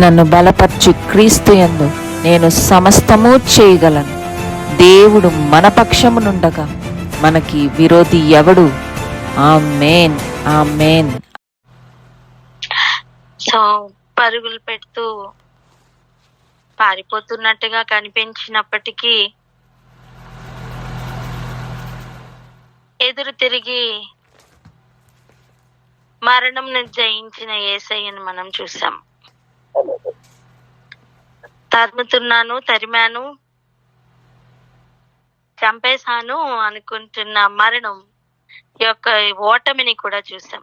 నన్ను బలపరచు క్రీస్తు యందు నేను సమస్తము చేయగలను. దేవుడు మన పక్షమునుండగా మనకి విరోధి ఎవడు? ఆ మేన్ ఆ మేన్ సో పరుగులు పెడుతూ పారిపోతున్నట్టుగా కనిపించినప్పటికీ ఎదురు తిరిగి మరణం జయించిన ఏసయ్యను మనం చూసాం తరుముతున్నాను తరిమాను చంపేశాను అనుకుంటున్న మరణం యొక్క ఓటమిని కూడా చూసాం.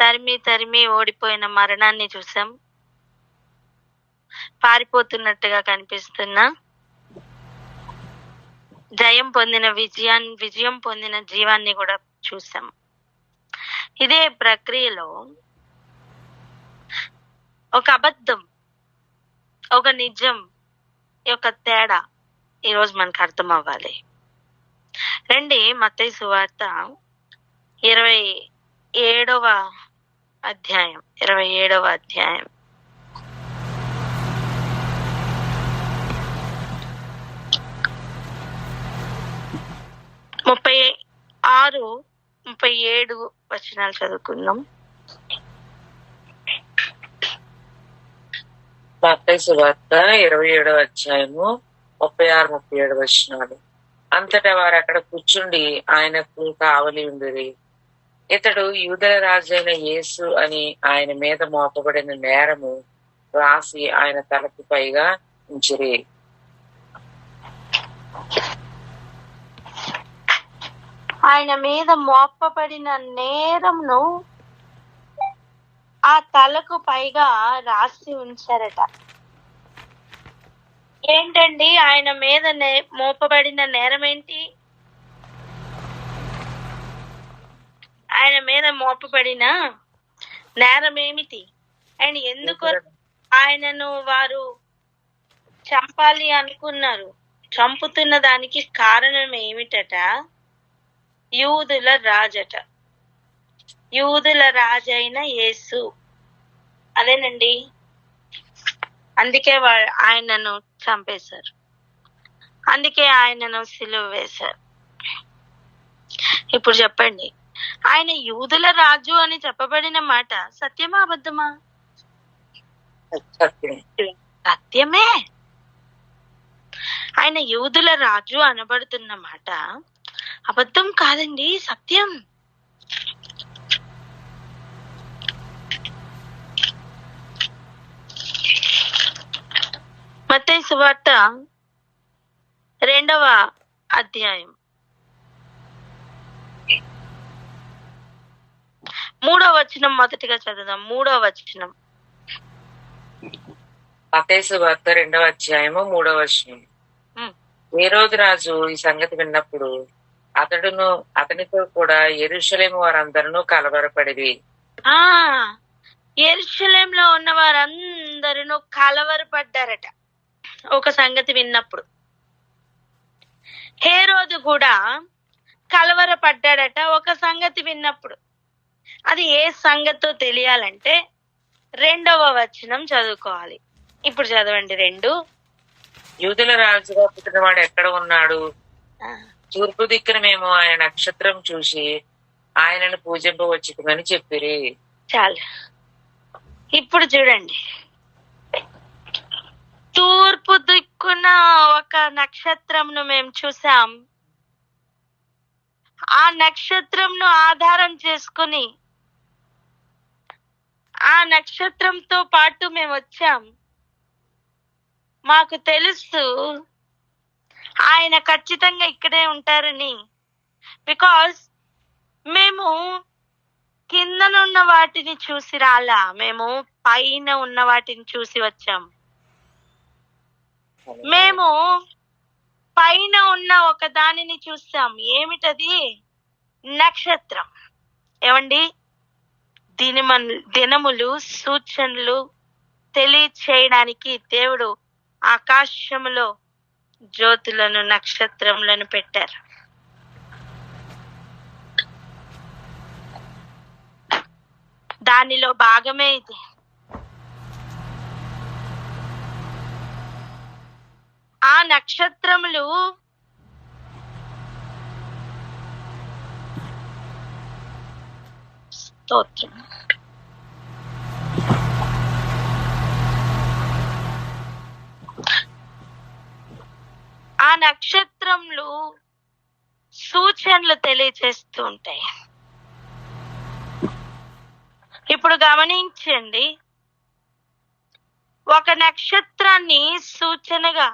తరిమి తరిమి ఓడిపోయిన మరణాన్ని చూసాం. పారిపోతున్నట్టుగా కనిపిస్తున్న జయం పొందిన విజయాన్ని విజయం పొందిన జీవాన్ని కూడా చూసాం. ఇదే ప్రక్రియలో ఒక అబద్ధం ఒక నిజం యొక్క తేడా ఈరోజు మనకు అర్థం అవ్వాలి రండి మత్తయి సువార్త ఇరవై ఏడవ అధ్యాయం ఇరవై ఏడవ అధ్యాయం. ముప్పై ఆరు ముప్పై ఏడు వచనాలు చదువుకుందాం. మత్తయి ఇరవై ఏడవ అధ్యాయము ముప్పై ఆరు ముప్పై ఏడు వచ్చినాడు అంతటా వారు అక్కడ కూర్చుండి ఆయనకు కావలి ఉండేది ఇతడు యూదల రాజైన యేసు అని ఆయన మీద మోపబడిన నేరము రాసి ఆయన తలకు పైగా ఉంచిరి. ఆయన మీద మోపబడిన నేరంను ఆ తలకు పైగా రాసి ఉంచారట. ఏంటండి? ఆయన మీద నే- మోపబడిన నేరం ఏంటి ఆయన మీద మోపబడిన నేరం ఏమిటి ఆయన ఎందుకు ఆయనను వారు చంపాలి అనుకున్నారు? చంపుతున్న దానికి కారణం ఏమిటట? యూదుల రాజట. యూదుల రాజైన యేసు. అదేనండి? అందుకే వా- ఆయనను చంపేశారు. అందుకే ఆయనను సిలువ వేశారు. ఇప్పుడు చెప్పండి. ఆయన యూదుల రాజు అని చెప్పబడిన మాట సత్యమా అబద్ధమా? సత్యం సత్యమే. ఆయన యూదుల రాజు అనబడుతున్న మాట అబద్ధం కాదండి సత్యం. మత్తయి సువార్త రెండవ అధ్యాయం. మూడవ వచనం మొదటిగా చదువుదాం మూడవ వచనం. మత్తయి సువార్త రెండవ అధ్యాయము మూడవ వచనం. ఏ రోజు రాజు ఈ సంగతి విన్నప్పుడు అతడును అతనితో కూడా ఎరుషలేము వారందరూ కలవరపడిరి. ఆ ఎరుషలేంలో ఉన్న వారందరూ కలవరపడ్డారట. ఒక సంగతి విన్నప్పుడు. హేరోదు కూడా కలవరపడ్డాడట ఒక సంగతి విన్నప్పుడు. అది ఏ సంగతో తెలియాలంటే రెండవ వచనం చదువుకోవాలి. ఇప్పుడు చదవండి రెండు. యూదుల రాజుగా పుట్టిన వాడు ఎక్కడ ఉన్నాడు? తూర్పు దిక్కున మేము ఆయన నక్షత్రం చూసి ఆయనను పూజింపవచ్చుకుమని చెప్పిరి. చాలు. ఇప్పుడు చూడండి. తూర్పు దిక్కున ఒక నక్షత్రంను మేము చూసాం ఆ నక్షత్రంను ఆధారం చేసుకుని ఆ నక్షత్రంతో పాటు మేము వచ్చాం. మాకు తెలుసు ఆయన ఖచ్చితంగా ఇక్కడే ఉంటారని. బికాస్ మేము కిందనున్న వాటిని చూసి రాలా. మేము పైన ఉన్న వాటిని చూసి వచ్చాం. మేము పైన ఉన్న ఒక దానిని చూసాం. ఏమిటది? నక్షత్రం. ఏమండి? దినమన్ దినములు సూచనలు తెలియచేయడానికి దేవుడు ఆకాశములో జ్యోతులను నక్షత్రములను పెట్టారు. దానిలో భాగమే ఇది. ఆ నక్షత్రములు స్తోత్రం. ఆ నక్షత్రములు సూచనలు తెలియజేస్తూ ఉంటాయి ఇప్పుడు గమనించండి. ఒక నక్షత్రాన్ని సూచనగా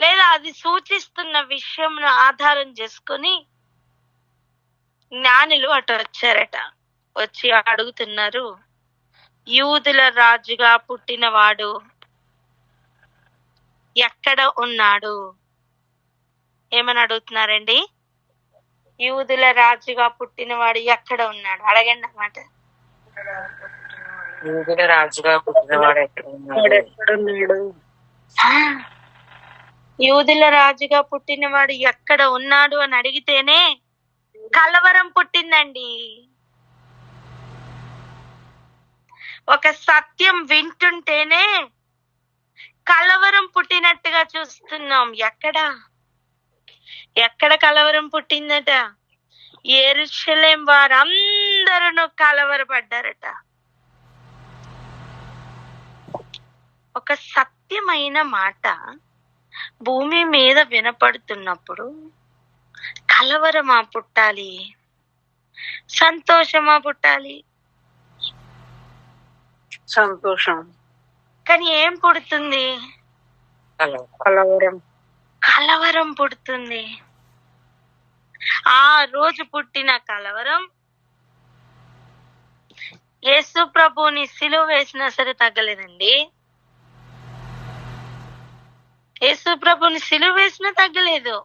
లేదా అది సూచిస్తున్న విషయంను ఆధారం చేసుకొని జ్ఞానులు అటు వచ్చారట. వచ్చి అడుగుతున్నారు యూదుల రాజుగా పుట్టినవాడు ఎక్కడ ఉన్నాడు? ఏమని అడుగుతున్నారండి? యూదుల రాజుగా పుట్టినవాడు ఎక్కడ ఉన్నాడు? అడగండి అన్నమాట. యూదుల రాజుగా పుట్టినవాడు ఎక్కడ ఉన్నాడు? యూదుల రాజుగా పుట్టినవాడు ఎక్కడ ఉన్నాడు అని అడిగితేనే కలవరం పుట్టిందండి. ఒక సత్యం వింటుంటేనే కలవరం పుట్టినట్టుగా చూస్తున్నాం. ఎక్కడ? ఎక్కడ కలవరం పుట్టిందట? ఎరుషలేం వారందరూ కలవరపడ్డారట. ఒక సత్యమైన మాట భూమి మీద వినపడుతున్నప్పుడు కలవరమా పుట్టాలి? సంతోషమా పుట్టాలి? సంతోషం. కానీ ఏం పుడుతుంది? కలవరం. కలవరం పుడుతుంది. ఆ రోజు పుట్టిన కలవరం యేసు ప్రభుని సిలువ వేసినా సరే తగ్గలేదండి. యేసు ప్రభుని సిలువ వేసినా తగ్గలేదు.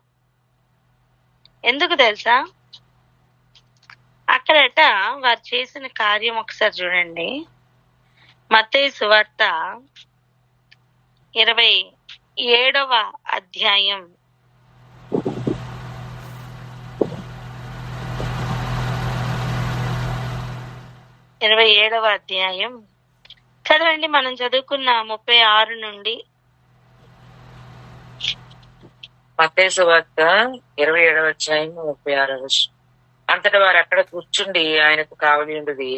ఎందుకు తెలుసా? అక్కడట వారు చేసిన కార్యం ఒకసారి చూడండి. మతేసు సువార్త ఇరవై ఏడవ అధ్యాయం. ఇరవై ఏడవ అధ్యాయం. చదవండి మనం చదువుకున్న ముప్పై ఆరు నుండి. మత్తేసు వార్త ఇరవై ఏడవ అధ్యాయం ముప్పై ఆరవ అంతటా వారు అక్కడ కూర్చుండి ఆయనకు కావలి ఉండేది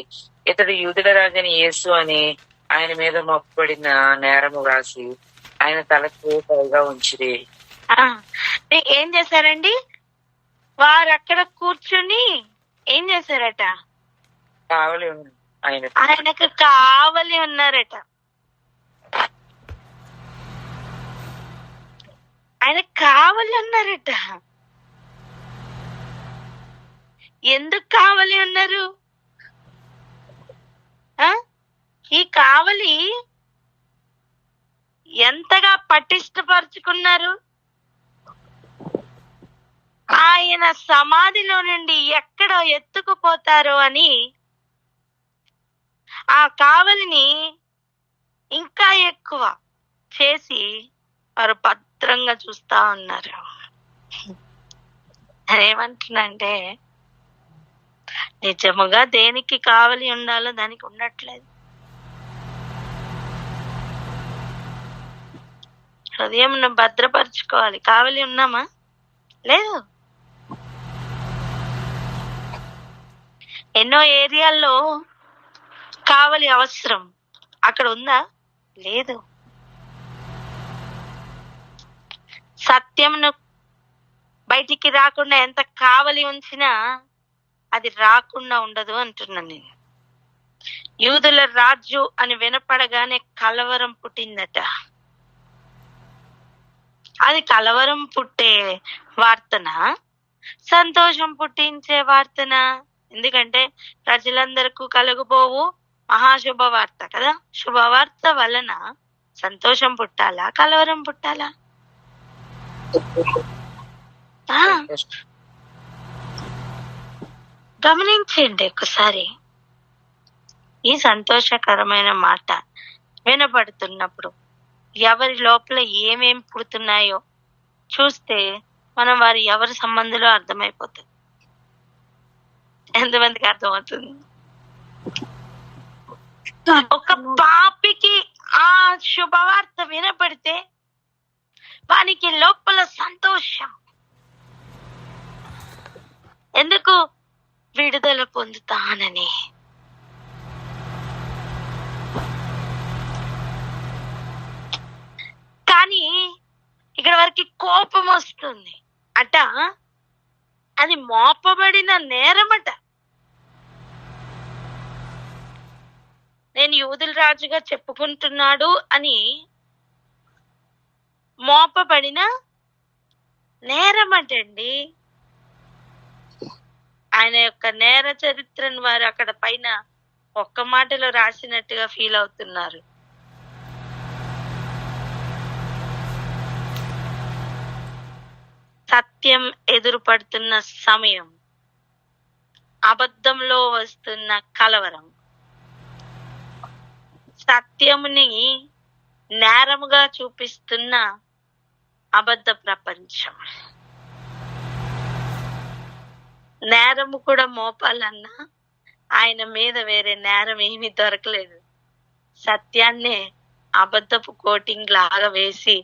ఇతడు యూదుల రాజని యేసు అని ఆయన మీద మొప్పబడిన నేరము రాసి ఆయన తలకు పైగా ఉంచిరి. ఏం చేశారండి? వారు అక్కడ కూర్చుని ఏం చేశారట? కావలి ఆయన ఆయనకు కావలి ఉన్నారట. ఆయన కావలి ఉన్నారట. ఎందుకు కావలి ఉన్నారు? ఈ కావలి ఎంతగా పటిష్టపరుచుకున్నారు? ఆయన సమాధిలో నుండి ఎక్కడ ఎత్తుకుపోతారో అని ఆ కావలిని ఇంకా ఎక్కువ చేసి వారు భద్రంగా చూస్తా ఉన్నారు. ఏమంటున్నంటే నిజముగా దేనికి కావలి ఉండాలో దానికి ఉండట్లేదు. హృదయం భద్రపరచుకోవాలి. కావలి ఉన్నామా? లేదు. ఎన్నో ఏరియాల్లో కావలి అవసరం. అక్కడ ఉందా? లేదు. సత్యంను బయటికి రాకుండా ఎంత కావలి ఉంచినా అది రాకుండా ఉండదు అంటున్నాను నేను. యూదుల రాజు అని వినపడగానే కలవరం పుట్టిందట. అది కలవరం పుట్టే వార్తన? సంతోషం పుట్టించే వార్తన? ఎందుకంటే ప్రజలందరికీ కలుగుబోవు మహాశుభ వార్త కదా? శుభవార్త వలన సంతోషం పుట్టాలా? కలవరం పుట్టాలా? గమనించండి ఒకసారి. ఈ సంతోషకరమైన మాట వినపడుతున్నప్పుడు ఎవరి లోపల ఏమేం పుడుతున్నాయో చూస్తే మనం వారి ఎవరి సంబంధంలో అర్థమైపోతుంది ఎంతమందికి అర్థమవుతుంది? ఒక పాపికి ఆ శుభవార్త వినపడితే వానికి లోపల సంతోషం. ఎందుకు? విడుదల పొందుతానని కానీ ఇక్కడ వరకు కోపం వస్తుంది అట అది మోపబడిన నేరమట. నేను యూదుల రాజుగా చెప్పుకుంటున్నాడు అని మోపబడిన నేరమటండి. ఆయన యొక్క నేర చరిత్రను వారు అక్కడ పైన ఒక్క మాటలో రాసినట్టుగా ఫీల్ అవుతున్నారు. సత్యం ఎదురుపడుతున్న సమయం. అబద్ధంలో వస్తున్న కలవరం. సత్యముని నేరముగా చూపిస్తున్న అబద్ధ ప్రపంచం. నేరము కూడా మోపాలన్నా ఆయన మీద వేరే నేరం ఏమీ దొరకలేదు. సత్యాన్నే అబద్ధపు కోటింగ్ లాగా వేసి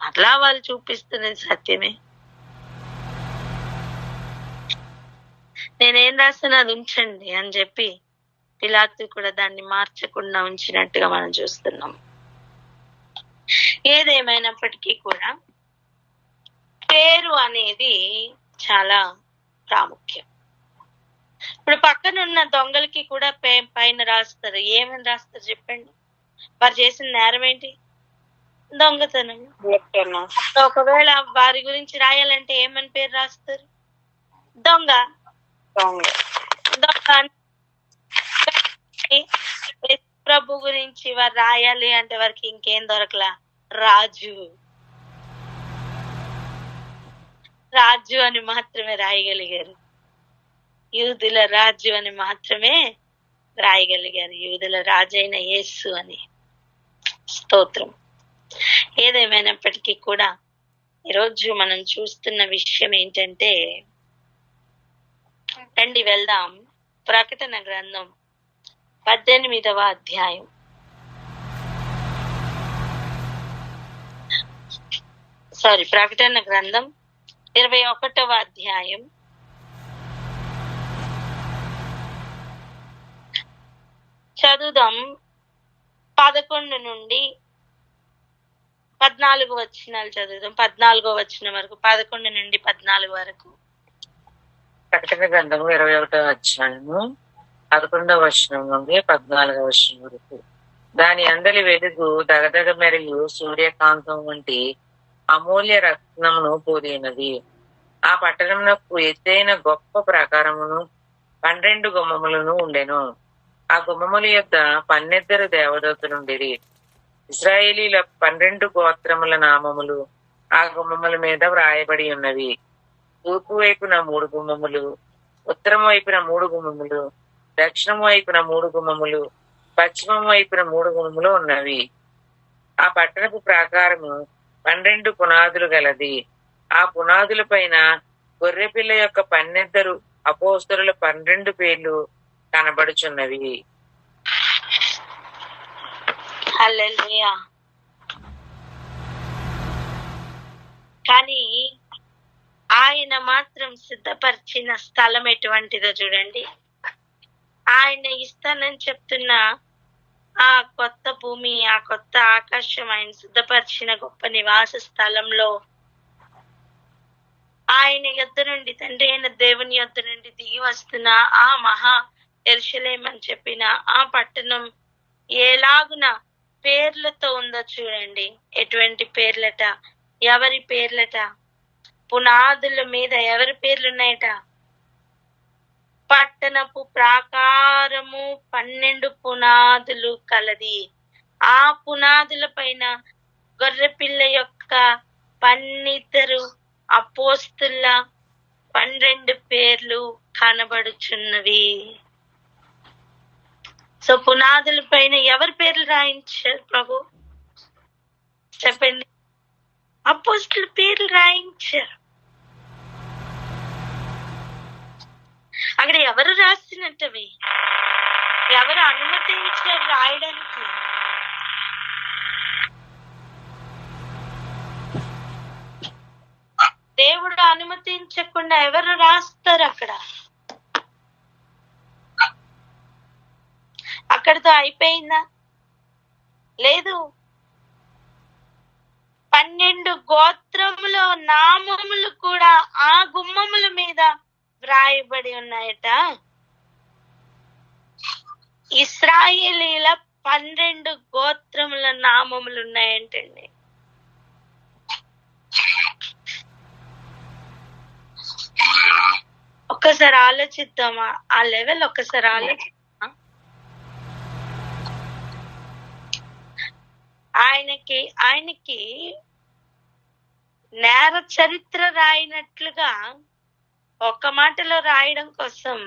మరలా వాళ్ళు చూపిస్తున్నది సత్యమే. నేనేం రాసిన అది ఉంచండి అని చెప్పి పిలాతు కూడా దాన్ని మార్చకుండా ఉంచినట్టుగా మనం చూస్తున్నాం. ఏదేమైనప్పటికీ కూడా పేరు అనేది చాలా ప్రాముఖ్యం. ఇప్పుడు పక్కన ఉన్న దొంగలకి కూడా పే- పైన రాస్తారు. ఏమని రాస్తారు చెప్పండి? వారు చేసిన నేరం ఏంటి? దొంగతనం. ఒకవేళ వారి గురించి రాయాలంటే ఏమని పేరు రాస్తారు? దొంగ. దొంగ ప్రభు గురించి వారు రాయాలి అంటే వారికి ఇంకేం దొరకలా? రాజు. రాజు అని మాత్రమే రాయగలిగారు. యూదుల రాజు అని మాత్రమే రాయగలిగారు. యూదుల రాజు అయిన యేసు అని. స్తోత్రం. ఏదేమైనప్పటికీ కూడా ఈరోజు మనం చూస్తున్న విషయం ఏంటంటే రండి వెళ్దాం. ప్రకటన గ్రంథం పద్దెనిమిదవ అధ్యాయం. సారీ ప్రకటన గ్రంథం ఇరవై ఒకటవ అధ్యాయం. చదువుదాం. పదకొండు నుండి పద్నాలుగు వచ్చినాలు చదువుదాం. పద్నాలుగో వచ్చిన వరకు పదకొండు నుండి పద్నాలుగు వరకు. ప్రకటన గ్రంథము ఇరవై ఒకటో అధ్యాయము పదకొండవ వర్షం నుండి పద్నాలుగవ వర్షం వరకు. దాని అందలి వెలుగు దగదగ మెరుగు సూర్యకాంతం వంటి అమూల్య రత్నమును పోలినది ఆ పట్టణమునకు ఎత్తైన గొప్ప ప్రాకారమును పన్నెండు గుమ్మములను ఉండెను. ఆ గుమ్మముల యొక్క పన్నెద్దరు దేవదూతలుండిరి. ఇస్రాయేలీల పన్నెండు గోత్రముల నామములు ఆ గుమ్మముల మీద వ్రాయబడి ఉన్నవి. తూర్పు వైపున మూడు గుమ్మములు ఉత్తరం వైపున మూడు గుమ్మములు దక్షిణం వైపున మూడు గుమ్మములు పశ్చిమం వైపున మూడు గుమ్మములు ఉన్నవి. ఆ పట్టణపు ప్రాకారము పన్నెండు పునాదులు గలది. ఆ పునాదుల పైన గొర్రెపిల్ల యొక్క పన్నెద్దరు అపోస్తరుల పన్నెండు పేర్లు కనబడుచున్నవి. కానీ ఆయన మాత్రం సిద్ధపరిచిన స్థలం ఎటువంటిదో చూడండి. ఆయన ఇస్తానని చెప్తున్న ఆ కొత్త భూమి ఆ కొత్త ఆకాశం ఆయన సిద్ధపరిచిన గొప్ప నివాస స్థలంలో ఆయన యొద్ నుండి తండ్రి అయిన దేవుని యొద్ నుండి దిగి వస్తున్న ఆ మహా ఎరుషలేం అని చెప్పిన ఆ పట్టణం ఎలాగున పేర్లతో ఉందో చూడండి. ఎటువంటి పేర్లట? ఎవరి పేర్లట? పునాదుల మీద ఎవరి పేర్లున్నాయట? పట్టణపు ప్రాకారము పన్నెండు పునాదులు కలది. ఆ పునాదుల పైన గొర్రెపిల్ల యొక్క పన్నిద్దరు అపోస్తుల పన్నెండు పేర్లు కనబడుచున్నవి. సో పునాదుల పైన ఎవరి పేర్లు రాయించారు ప్రభు? చెప్పండి. అపోస్తుల పేర్లు రాయించారు. అక్కడ ఎవరు రాసినట్టవి? ఎవరు అనుమతించారు రాయడానికి? దేవుడు అనుమతించకుండా ఎవరు రాస్తారు అక్కడ? అక్కడితో అయిపోయిందా? లేదు. పన్నెండు గోత్రములో నామములు కూడా ఆ గుమ్మముల మీద వ్రాయబడి ఉన్నాయట. ఇస్రాయేలీల పన్నెండు గోత్రముల నామములు ఉన్నాయంటండి. ఒక్కసారి ఆలోచిద్దామా? ఆ లెవెల్ ఒక్కసారి ఆలోచిద్దామా? ఆయనకి ఆయనకి నేర చరిత్ర రాయినట్లుగా ఒక్క మాటలో రాయడం కోసం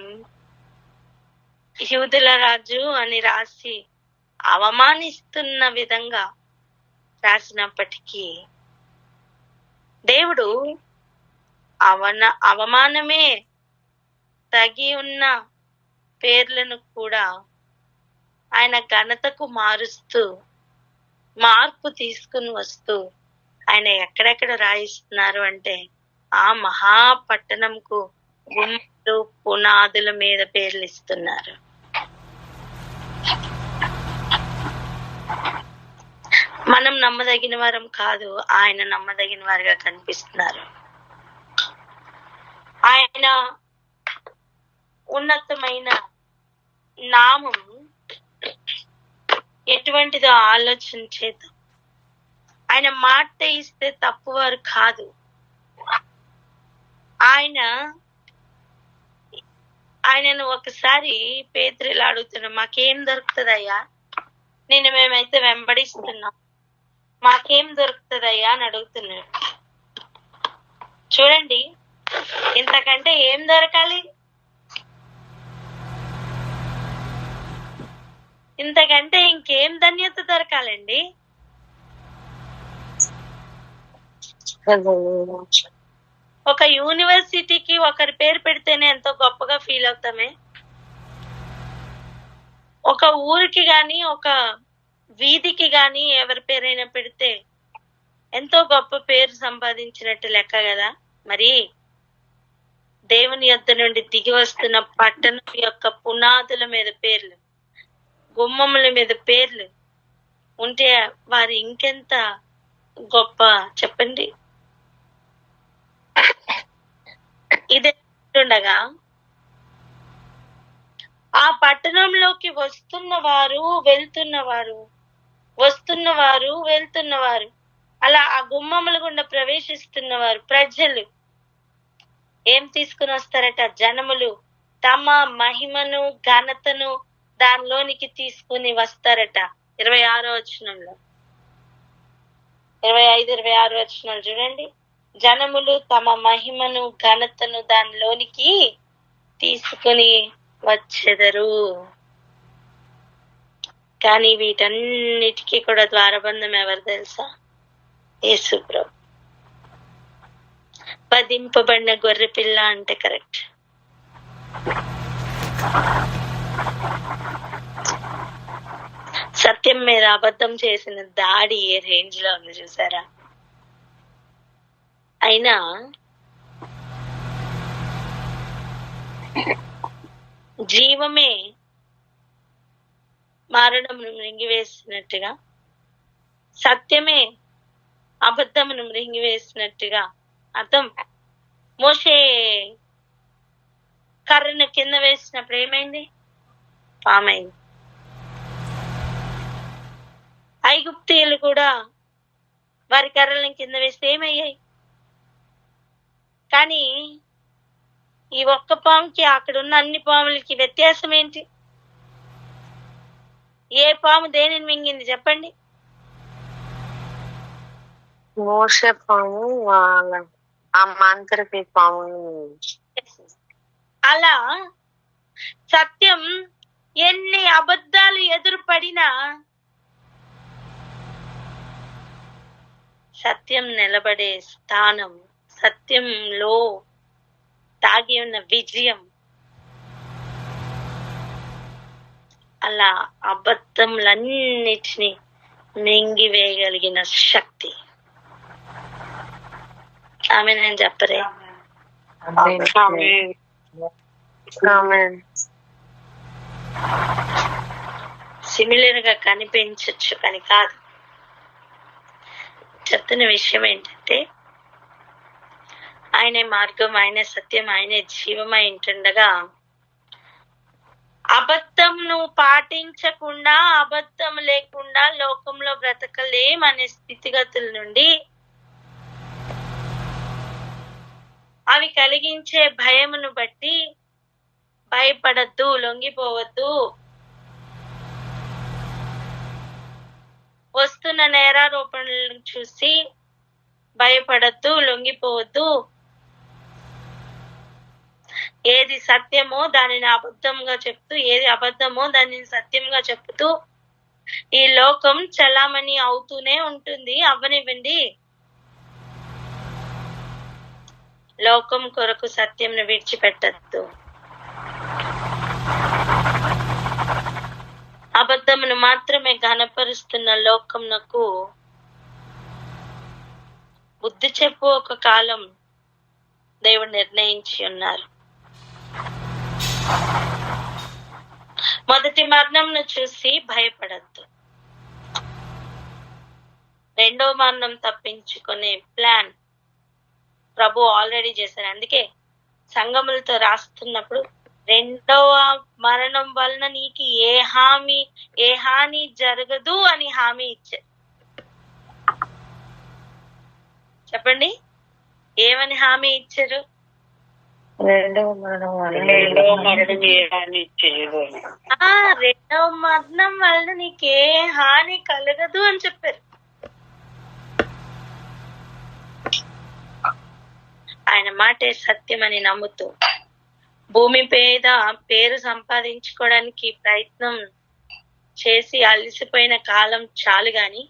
యూదుల రాజు అని రాసి అవమానిస్తున్న విధంగా రాసినప్పటికీ దేవుడు అవన అవమానమే తగి ఉన్న పేర్లను కూడా ఆయన ఘనతకు మారుస్తూ మార్పు తీసుకుని వస్తూ ఆయన ఎక్కడెక్కడ రాయిస్తున్నారు అంటే ఆ మహాపట్టణంకు గుమ్మలు పునాదుల మీద పేర్లు ఇస్తున్నారు మనం నమ్మదగిన వారం కాదు ఆయన నమ్మదగిన వారిగా కనిపిస్తున్నారు. ఆయన ఉన్నతమైన నామం ఎటువంటిదో ఆలోచన చేద్దాం. ఆయన మాట ఇస్తే తప్పువారు కాదు. ఆయన ఆయనను ఒకసారి పేదరిలు అడుగుతున్నాం మాకేం దొరుకుతుందయ్యా? నేను మేమైతే వెంబడిస్తున్నాం. మాకేం దొరుకుతుందయ్యా? అని అడుగుతున్నాడు. చూడండి ఇంతకంటే ఏం దొరకాలి? ఇంతకంటే ఇంకేం ధన్యత దొరకాలండి? ఒక యూనివర్సిటీకి ఒకరి పేరు పెడితేనే ఎంతో గొప్పగా ఫీల్ అవుతామే. ఒక ఊరికి గాని ఒక వీధికి గాని ఎవరి పేరైనా పెడితే ఎంతో గొప్ప పేరు సంపాదించినట్టు లెక్క కదా. మరి దేవుని యొద్ నుండి దిగి వస్తున్న పట్టణం యొక్క పునాదుల మీద పేర్లు గుమ్మముల మీద పేర్లు ఉంటే వారు ఇంకెంత గొప్ప చెప్పండి. ఇది ఉండగా ఆ పట్టణంలోకి వస్తున్న వారు వస్తున్నవారు వెళ్తున్నవారు. వస్తున్న వారు అలా ఆ గుమ్మముల గుండా ప్రవేశిస్తున్నవారు ప్రజలు. ఏం తీసుకుని వస్తారట? జనములు తమ మహిమను ఘనతను దానిలోనికి తీసుకుని వస్తారట. ఇరవై ఆరో వచనంలో. ఇరవై ఐదు ఇరవై ఆరు వచనాలు చూడండి. జనములు తమ మహిమను ఘనతను దానిలోనికి తీసుకుని వచ్చెదరు. కానీ వీటన్నిటికీ కూడా ద్వారబంధం ఎవరు తెలుసా? యేసుప్రభు వధింపబడిన గొర్రె పిల్ల అంటే కరెక్ట్. సత్యం మీద అబద్ధం చేసిన దాడి ఏ రేంజ్లో ఉంది చూసారా? అయినా జీవమే మారణమును మృంగివేసినట్టుగా సత్యమే అబద్ధమును మృంగివేసినట్టుగా అర్థం. మోసే కర్రను కింద వేసినప్పుడు ఏమైంది పామైంది. ఐగుప్తీయులు కూడా వారి కర్రలను కింద వేస్తే ఏమయ్యాయి కానీ ఈ ఒక్క పాముకి అక్కడ ఉన్న అన్ని పాములకి వ్యత్యాసం ఏంటి? ఏ పాము దేనిని మింగింది చెప్పండి? మోసే పాము ఆ- మంత్రకి పాము. అలా సత్యం ఎన్ని అబద్ధాలు ఎదురుపడినా సత్యం నిలబడే స్థానం సత్యంలో దాగి ఉన్న విజయం. అలా అబద్ధములన్నిటినీ మింగివేయగలిగిన శక్తి. ఆమె నేను చెప్పరే. సిమిలర్గా కనిపించచ్చు కానీ కాదు. చెప్తున్న విషయం ఏంటంటే ఆయనే మార్గం ఆయనే సత్యం ఆయనే జీవమై ఉంటుండగా అబద్ధం నువ్వు పాటించకుండా అబద్ధం లేకుండా లోకంలో బ్రతకలేం అనే స్థితిగతుల నుండి అవి కలిగించే భయమును బట్టి భయపడద్దు లొంగిపోవద్దు. వస్తున్న నేరారోపణలను చూసి భయపడద్దు లొంగిపోవద్దు. ఏది సత్యమో దానిని అబద్ధంగా చెప్తూ ఏది అబద్ధమో దానిని సత్యంగా చెప్తూ ఈ లోకం చలామణి అవుతూనే ఉంటుంది. అవ్వనివ్వండి లోకం కొరకు సత్యంను విడిచిపెట్టద్దు. అబద్ధమును మాత్రమే ఘనపరుస్తున్న లోకంనకు బుద్ధి చెప్పు ఒక కాలం దేవుడు నిర్ణయించి ఉన్నారు. మొదటి మరణంను చూసి భయపడద్దు. రెండో మరణం తప్పించుకునే ప్లాన్ ప్రభు ఆల్రెడీ చేశారు. అందుకే సంగములతో రాస్తున్నప్పుడు రెండవ మరణం వలన నీకు ఏ హామీ ఏ హాని జరగదు అని హామీ ఇచ్చారు. చెప్పండి. ఏమని హామీ ఇచ్చారు? రెండవ మరణం వల్ల రెండవ మరణం రెండవ వలన నీకు హాని కలగదు అని చెప్పారు. ఆయన మాటే సత్యమని నమ్ముతూ భూమి పేద పేరు సంపాదించుకోవడానికి ప్రయత్నం చేసి అలసిపోయిన కాలం చాలు గాని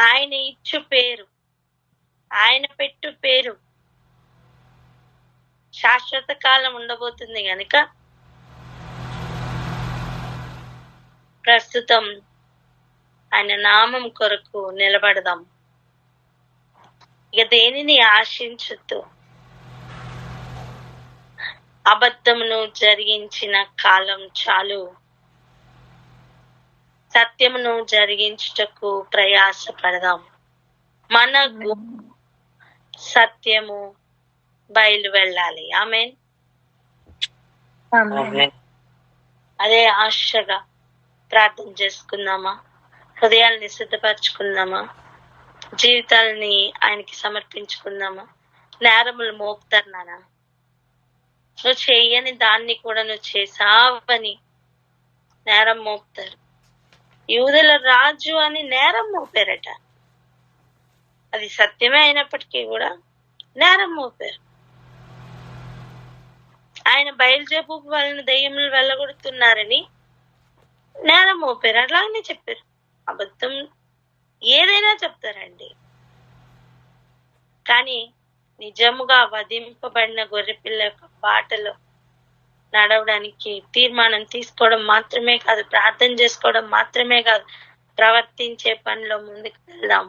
ఆయన ఇచ్చు పేరు ఆయన పెట్టు పేరు. శాశ్వత కాలం ఉండబోతుంది గనుక ప్రస్తుతం ఆయన నామం కొరకు నిలబడదాం. ఇక దేనిని ఆశించొద్దు అబద్ధమును జరిగించిన కాలం చాలు. సత్యమును జరిగించుటకు ప్రయాసపడదాం. మనకు సత్యము బయలు వెళ్ళాలి. ఆమె ఆమేన్. అదే ఆశగా ప్రార్థన చేసుకుందామా? హృదయాల్ని సిద్ధపరచుకుందామా? జీవితాలని ఆయనకి సమర్పించుకుందామా? నేరములు మోపుతారు నాన్న నువ్వు చెయ్యని దాన్ని కూడా నువ్వు చేసావని నేరం మోపుతారు. యూదుల రాజు అని నేరం మోపారట. అది సత్యమే అయినప్పటికీ కూడా నేరం మోపారు. ఆయన బయలుదేపు వాళ్ళని దయ్యములు వెళ్ళగొడుతున్నారని నేరం మోపారు. అట్లాగనే చెప్పారు. అబద్ధం ఏదైనా చెప్తారండి. కానీ నిజముగా వధింపబడిన గొర్రెపిల్ల యొక్క బాటలో నడవడానికి తీర్మానం తీసుకోవడం మాత్రమే కాదు ప్రార్థన చేసుకోవడం మాత్రమే కాదు ప్రవర్తించే పనిలో ముందుకు వెళ్దాం.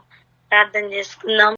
ప్రార్థన చేసుకుందాం